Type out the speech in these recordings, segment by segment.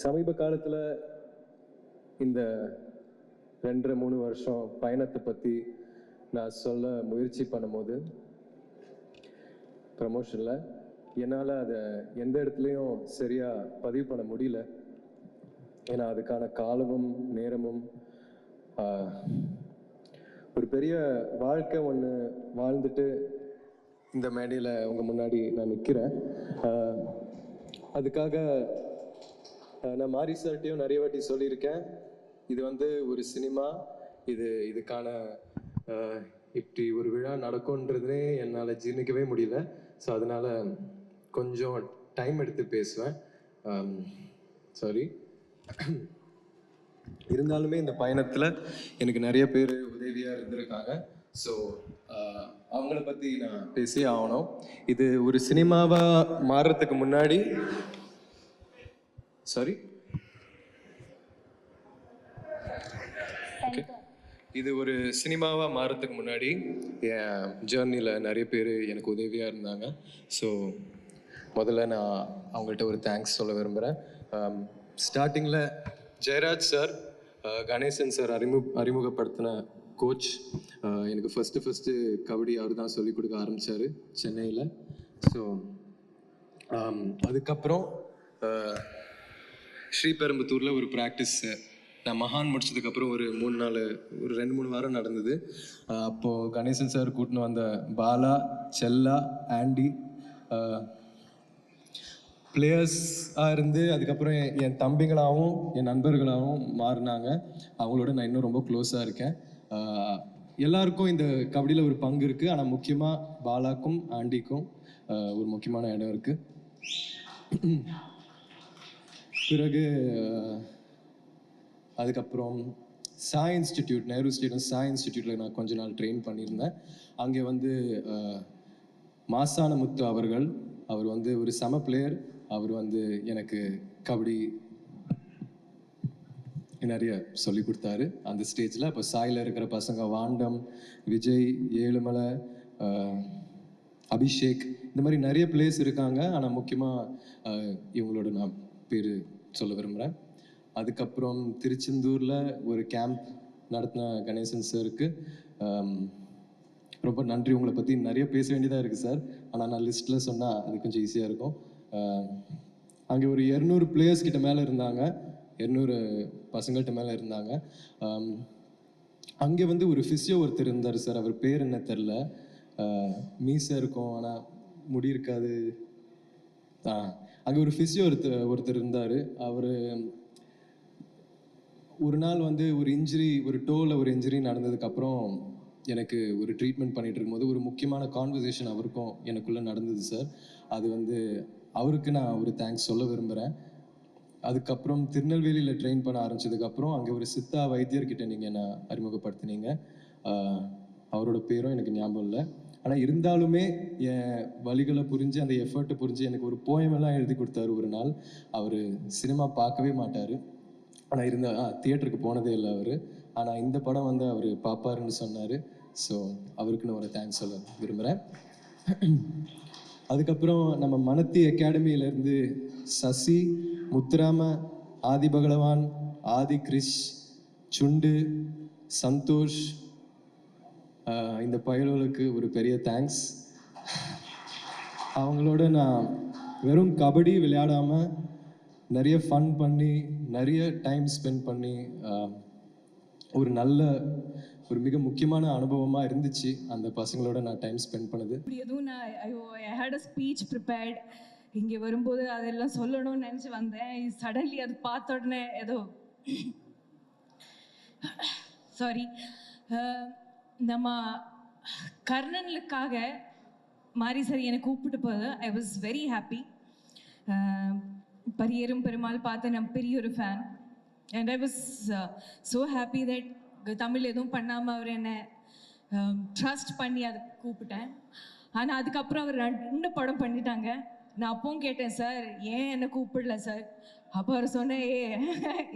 சமீப காலத்தில் இந்த ரெண்டரை மூணு வருஷம் பயணத்தை பற்றி நான் சொல்ல முயற்சி பண்ணும்போது ப்ரமோஷனில் என்னால் அதை எந்த இடத்துலையும் சரியாக பதிவு பண்ண முடியல. ஏன்னா அதுக்கான காலமும் நேரமும் ஒரு பெரிய வாழ்க்கை ஒன்று வாழ்ந்துட்டு இந்த மேடையில் உங்கள் முன்னாடி நான் நிற்கிறேன் அதுக்காக நான் மாரி சார்ட்டையும் நிறைய வாட்டி சொல்லியிருக்கேன். இது வந்து ஒரு சினிமா. இது இதுக்கான இப்படி ஒரு விழா நடக்கும்ன்றதே என்னால் ஜீர்ணிக்கவே முடியல. ஸோ அதனால் கொஞ்சம் டைம் எடுத்து பேசுவேன். சாரி இருந்தாலுமே இந்த பயணத்தில் எனக்கு நிறைய பேர் உதவியாக இருந்திருக்காங்க. ஸோ அவங்கள பற்றி நான் பேசி ஆகணும். இது ஒரு சினிமாவாக மாறுறதுக்கு முன்னாடி சாரி இது ஒரு சினிமாவாக மாறத்துக்கு முன்னாடி என் ஜேர்னியில் நிறைய பேர் எனக்கு உதவியாக இருந்தாங்க. ஸோ முதல்ல நான் அவங்கள்ட்ட ஒரு தேங்க்ஸ் சொல்ல விரும்புகிறேன் ஸ்டார்டிங்கில் ஜெயராஜ் சார் கணேசன் சார் அறிமுக அறிமுகப்படுத்தின கோச் எனக்கு ஃபஸ்ட்டு ஃபஸ்ட்டு கபடி அவர் தான் சொல்லிக் கொடுக்க ஆரம்பித்தார் சென்னையில். ஸோ அதுக்கப்புறம் ஆஹ், ஸ்ரீபெரும்புத்தூரில் ஒரு ப்ராக்டிஸ் நான் மகான் முடிச்சதுக்கப்புறம் ஒரு மூணு நாள் ஒரு ரெண்டு மூணு வாரம் நடந்தது. அப்போது கணேசன் சார் கூட்டின்னு வந்த பாலா செல்லா ஆண்டி பிளேயர்ஸாக இருந்து அதுக்கப்புறம் என் என் தம்பிங்களாகவும் என் நண்பர்களாகவும் மாறினாங்க. அவங்களோட நான் இன்னும் ரொம்ப க்ளோஸாக இருக்கேன். எல்லாருக்கும் இந்த கபடியில் ஒரு பங்கு இருக்குது ஆனால் முக்கியமாக பாலாக்கும் ஆண்டிக்கும் ஒரு முக்கியமான இடம் இருக்குது பிறகு அதுக்கப்புறம் SAI institute Nehru stadium SAI இன்ஸ்டிடியூட்டில் நான் கொஞ்ச நாள் ட்ரெயின் பண்ணியிருந்தேன். அங்கே வந்து மாசான முத்து அவர்கள் அவர் வந்து ஒரு சம பிளேயர் அவர் வந்து எனக்கு கபடி நிறைய சொல்லி கொடுத்தாரு அந்த ஸ்டேஜில் அப்போ சாயில் இருக்கிற பசங்க வாண்டம் விஜய் ஏழுமலை அபிஷேக் இந்த மாதிரி நிறைய பிளேஸ் இருக்காங்க. ஆனால் முக்கியமாக இவங்களோட நான் பேர் சொல்ல விரும்புகிறேன் அதுக்கப்புறம் திருச்செந்தூரில் ஒரு கேம்ப் நடத்தின கணேசன் சாருக்கு ரொம்ப நன்றி. உங்களை பற்றி நிறைய பேச வேண்டியதாக இருக்குது சார் ஆனால் நான் லிஸ்ட்டில் சொன்னால் அது கொஞ்சம் ஈஸியாக இருக்கும். அங்கே ஒரு இரநூறு பிளேயர்ஸ் கிட்ட மேலே இருந்தாங்க. இரநூறு பசங்கள்கிட்ட மேலே இருந்தாங்க. அங்கே வந்து ஒரு ஃபிசியோ ஒருத்தர் இருந்தார் சார் அவர் பேர் என்ன தெரில மீசை இருக்கும். ஆனால் முடி இருக்காது. ஆ அங்கே ஒரு ஃபிசியோ ஒருத்தர் ஒருத்தர் இருந்தார். அவர் ஒரு நாள் வந்து ஒரு இன்ஜுரி ஒரு டோவில் ஒரு இன்ஜுரி நடந்ததுக்கப்புறம் எனக்கு ஒரு ட்ரீட்மெண்ட் பண்ணிகிட்டு இருக்கும்போது ஒரு முக்கியமான கான்வர்சேஷன் அவருக்கும் எனக்குள்ளே நடந்தது சார் அது வந்து அவருக்கு நான் ஒரு தேங்க்ஸ் சொல்ல விரும்புகிறேன் அதுக்கப்புறம் திருநெல்வேலியில் ட்ரெயின் பண்ண ஆரம்பிச்சதுக்கப்புறம் அங்கே ஒரு சித்தா வைத்தியர்கிட்ட நீங்கள் என்னை அறிமுகப்படுத்தினீங்க? அவரோட பேரும் எனக்கு ஞாபகம் இல்லை. ஆனால் இருந்தாலுமே என் வழிகளை புரிஞ்சு அந்த எஃபர்ட்டை புரிஞ்சு எனக்கு ஒரு போயமெல்லாம் எழுதி கொடுத்தாரு ஒரு நாள். அவர் சினிமா பார்க்கவே மாட்டார். ஆனால் இருந்த ஆ தியேட்டருக்கு போனதே இல்லை அவர். ஆனால் இந்த படம் வந்து அவர் பார்ப்பாருன்னு சொன்னார். ஸோ அவருக்குன்னு ஒரு தேங்க்ஸ் சொல்ல விரும்புகிறேன் அதுக்கப்புறம் நம்ம மனத்தி அகாடமியிலேருந்து சசி முத்துராம ஆதி பகலவான் ஆதி கிரிஷ் சுண்டு சந்தோஷ் இந்த பயலுகளுக்கு ஒரு பெரிய தேங்க்ஸ் அவங்களோட நான் வெறும் கபடி விளையாடாமல் நிறைய ஃபன் பண்ணி நிறைய டைம் ஸ்பெண்ட் பண்ணி ஒரு நல்ல ஒரு மிக முக்கியமான அனுபவமாக இருந்துச்சு அந்த பசங்களோட நான் டைம் ஸ்பெண்ட் பண்ணது. இப்படி எதுவும் நான் ஐயோ I hate a speech prepared இங்கே வரும்போது அதெல்லாம் சொல்லணும்னு நினச்சி வந்தேன். சடன்லி அது பார்த்த உடனே ஏதோ சாரி நம்ம கர்ணனுக்காக மாரி சார் என்னை கூப்பிட்டு போது I was very happy Pariyerum Perumal பார்த்து நான் பெரிய ஒரு fan and I was so happy that Tamil எதுவும் பண்ணாமல் அவர் என்னை ட்ரஸ்ட் பண்ணி அதை கூப்பிட்டேன். ஆனால் அதுக்கப்புறம் அவர் ரெண்டு படம் பண்ணிட்டாங்க. நான் அப்பவும் கேட்டேன் சார் ஏன் என்னை கூப்பிடல சார்? அப்போ அவர் சொன்னேன் ஏ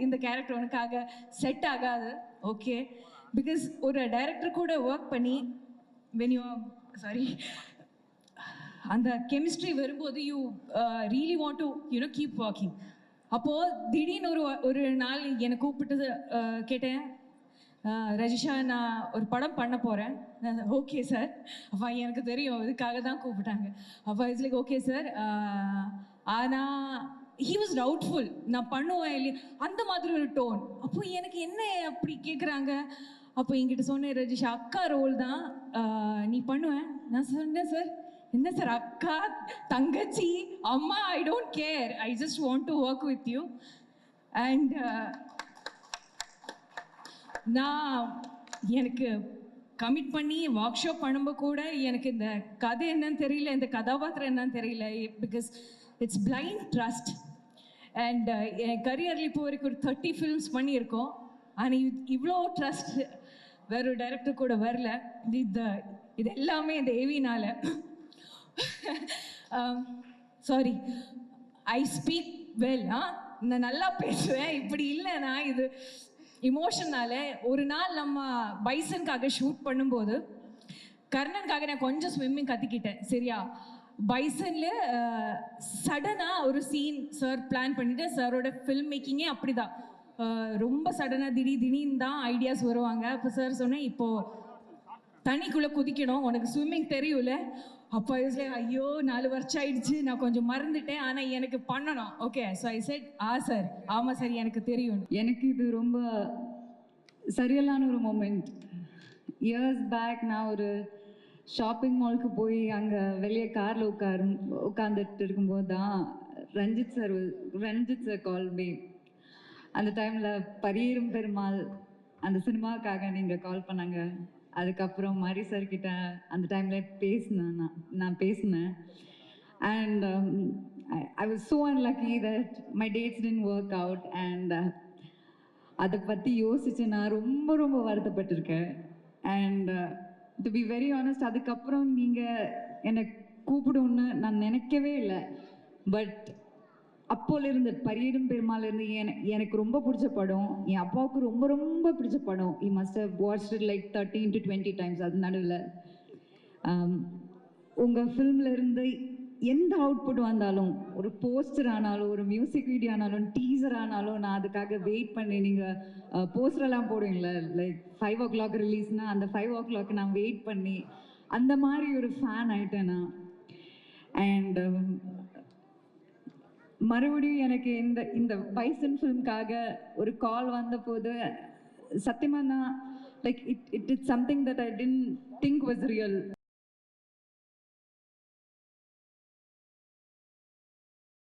இந்த கேரக்டர் உனக்காக செட் ஆகாது. ஓகே பிகாஸ் ஒரு டைரக்டர் கூட ஒர்க் பண்ணி வென் யூ சாரி அந்த கெமிஸ்ட்ரி வரும்போது you really want to you know keep walking அப்போது திடீர்னு ஒரு ஒரு நாள் என்னை கூப்பிட்டு uh, கேட்டேன் uh, ரஜிஷா நான் ஒரு படம் பண்ண போகிறேன் ஓகே சார் அப்பா எனக்கு தெரியும். இதுக்காக தான் கூப்பிட்டாங்க. அப்பா இட்ஸ் லைக் ஓகே சார் ஆனால் ஹீ வாஸ் டவுட்ஃபுல் நான் பண்ணுவேன் இல்லையா? அந்த மாதிரி ஒரு டோன் அப்போ எனக்கு என்ன அப்படி கேட்குறாங்க அப்போ என்கிட்ட சொன்னேன் ரஜிஷா அக்கா ரோல் தான் நீ பண்ணுவேன் நான் சொன்னேன் சார் என்ன சார் அக்கா தங்கச்சி அம்மா I don't care I just want to work with you and நான் எனக்கு கமிட் பண்ணி ஒர்க் ஷாப் பண்ணும்போது கூட எனக்கு இந்த கதை என்னன்னு தெரியல இந்த கதாபாத்திரம் என்னன்னு தெரியல because it's blind trust and என் கரியரில் இப்போ வரைக்கும் ஒரு தேர்ட்டி ஃபிலிம்ஸ் பண்ணியிருக்கோம். ஆனால் இவ்வளோ ட்ரஸ்ட் வேற ஒரு டைரக்டர் கூட வரல. இது இது எல்லாமே இந்த ஏவினால சாரி ஐ ஸ்பீக் வெல் ஆ? நான் நல்லா பேசுவேன். இப்படி இல்லைனா இது இமோஷனால ஒரு நாள் நம்ம பைசனுக்காக ஷூட் பண்ணும்போது கர்ணனுக்காக நான் கொஞ்சம் ஸ்விம்மிங் கற்றுக்கிட்டேன் சரியா? பைசன்ல சடனாக ஒரு சீன் சார் பிளான் பண்ணிட்டு சாரோட ஃபில்ம் மேக்கிங்கே அப்படிதான். தான் ரொம்ப சடனாக திடீர் திடீர்னு தான் ஐடியாஸ் வருவாங்க. அப்போ சார் சொன்னேன் இப்போது தண்ணிக்குள்ளே குதிக்கணும். உனக்கு ஸ்விம்மிங் தெரியல அப்போ இதில் ஐயோ நாலு வருஷம் ஆயிடுச்சு. நான் கொஞ்சம் மறந்துட்டேன். ஆனால் எனக்கு பண்ணணும். Okay so I set ah sir ஆமாம் சார் எனக்கு தெரியும். எனக்கு இது ரொம்ப சரியில்லான ஒரு மூமெண்ட் இயர்ஸ் பேக் நான் ஒரு ஷாப்பிங் மாலுக்கு போய் அங்கே வெளியே காரில் உட்காரு உட்காந்துட்டு இருக்கும்போது தான் Ranjith sir Ranjith sir call பே அந்த டைமில் பரியரும் பெருமாள் அந்த சினிமாவுக்காக நீங்கள் கால் பண்ணாங்க. அதுக்கப்புறம் மாரி சார் கிட்ட அந்த டைமில் பேசினேன் நான். நான் பேசினேன். And I um, was I unlucky that my dates my work out and அதை பற்றி யோசிச்சு நான் ரொம்ப ரொம்ப வருத்தப்பட்டிருக்கேன். And to be very honest அதுக்கப்புறம் நீங்கள் என்னை கூப்பிடுன்னு நான் நினைக்கவே இல்லை. பட் அப்போலேருந்து பரியரும் பெருமாள் இருந்து எனக்கு ரொம்ப பிடிச்ச படம் என் அப்பாவுக்கு ரொம்ப ரொம்ப பிடிச்ச படம். I must watch it like thirteen to twenty times அது நடுவில். Um, உங்கள் ஃபில்ம்ல இருந்து எந்த அவுட்புட் வந்தாலும் ஒரு போஸ்டர் ஆனாலும் ஒரு மியூசிக் வீடியோ ஆனாலும் டீசர் ஆனாலும் நான் அதுக்காக வெயிட் பண்ணி நீங்கள் போஸ்டரெல்லாம் போடுவீங்களே? லைக் ஃபைவ் ஓ கிளாக் ரிலீஸ்னால் அந்த ஃபைவ் ஓ கிளாக் நான் வெயிட் பண்ணி அந்த மாதிரி ஒரு ஃபேன் ஆயிட்டேன் நான். அண்ட் மறுபடியும் எனக்கு இந்த இந்த பைசன் ஃபிலிம்காக ஒரு கால் வந்தபோது சத்தியமாக நான் like it it it something that I didn't think was real